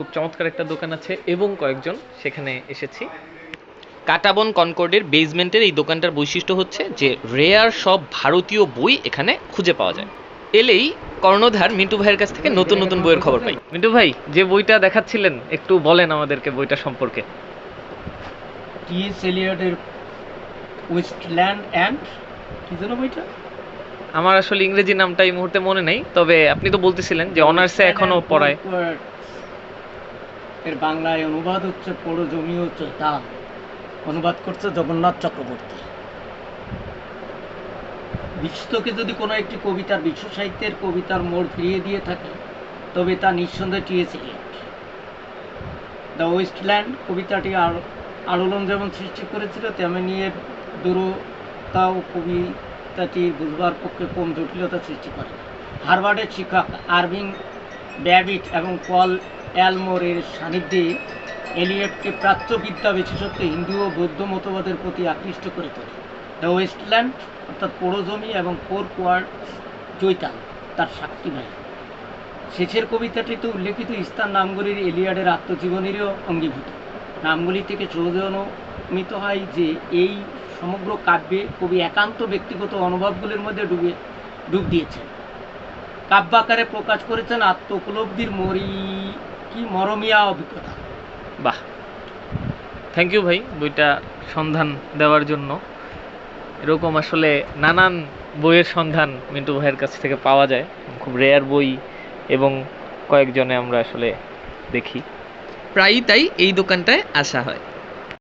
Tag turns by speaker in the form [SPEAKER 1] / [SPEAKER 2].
[SPEAKER 1] খুব চমৎকার একটা দোকান আছে এবং কয়েকজন সেখানে এসেছি। কাটাবন কনকর্ডের বেসমেন্টের এই দোকানটার বৈশিষ্ট্য হচ্ছে যে রেয়ার সব ভারতীয় বই এখানে খুঁজে পাওয়া যায়। এলেই কর্ণধার মিন্টু ভাইয়ের কাছ থেকে নতুন নতুন বইয়ের খবর পাই। মিন্টু ভাই যে বইটা দেখাচ্ছিলেন একটু বলেন আমাদেরকে বইটা সম্পর্কে।
[SPEAKER 2] টি.এস. এলিয়টের ওয়েস্টল্যান্ড অ্যান্ড কি যেন বইটা?
[SPEAKER 1] আমার আসলে ইংরেজি নামটা এই মুহূর্তে মনে নেই তবে আপনি তো বলতেছিলেন যে অনার্সে এখনও পড়ায়।
[SPEAKER 2] এর বাংলায় অনুবাদ হচ্ছে পড়ো জমি হচ্ছে দাম অনুবাদ করছে জগন্নাথ চক্রবর্তী। বিশ্বকে যদি কোনো একটি কবিতার বিশ্ব সাহিত্যের কবিতার মোড় ফিরিয়ে দিয়ে থাকে, তবে তা নিঃসন্দেহে টিএস দ্য ওয়েস্টল্যান্ড কবিতাটি আর আলোড়ন যেমন সৃষ্টি করেছিল, তেমনি এর দূরতা ও কবিতাটি বুঝবার পক্ষে কম জটিলতা সৃষ্টি করে। হার্ভার্ডের শিক্ষক আরভিং ড্যাভিড এবং পল অ্যালমোরের সান্নিধ্যে এলিয়টকে প্রাচ্যবিদ্যা বিশেষত হিন্দু ও বৌদ্ধ মতবাদের প্রতি আকৃষ্ট করে তোলে। দ্য ওয়েস্টল্যান্ড, অর্থাৎ পোড়োজমি এবং ফোর কোয়ার্ড চৈতাল তার সাক্ষী ভাই। শেষের কবিতাটিতে উল্লেখিত স্থান নামগুলির এলিয়াডের আত্মজীবনীরও অঙ্গীভূত। নামগুলি থেকে সহজে হয় যে এই সমগ্র কাব্যে কবি একান্ত ব্যক্তিগত অনুভবগুলির মধ্যে ডুবে ডুব দিয়েছেন। কাব্যাকারে প্রকাশ করেছেন আত্ম উপলব্ধির মরি কি মরমিয়া অভিজ্ঞতা?
[SPEAKER 1] বাহ। থ্যাংক ইউ ভাই বইটা সন্ধান দেওয়ার জন্য। এরকম আসলে নানান বইয়ের সন্ধান মিন্টু ভাইয়ের কাছ থেকে পাওয়া যায়। খুব রেয়ার বই এবং কয়েকজনে আমরা আসলে দেখি। প্রায়ই তাই এই দোকানটায় আসা হয়।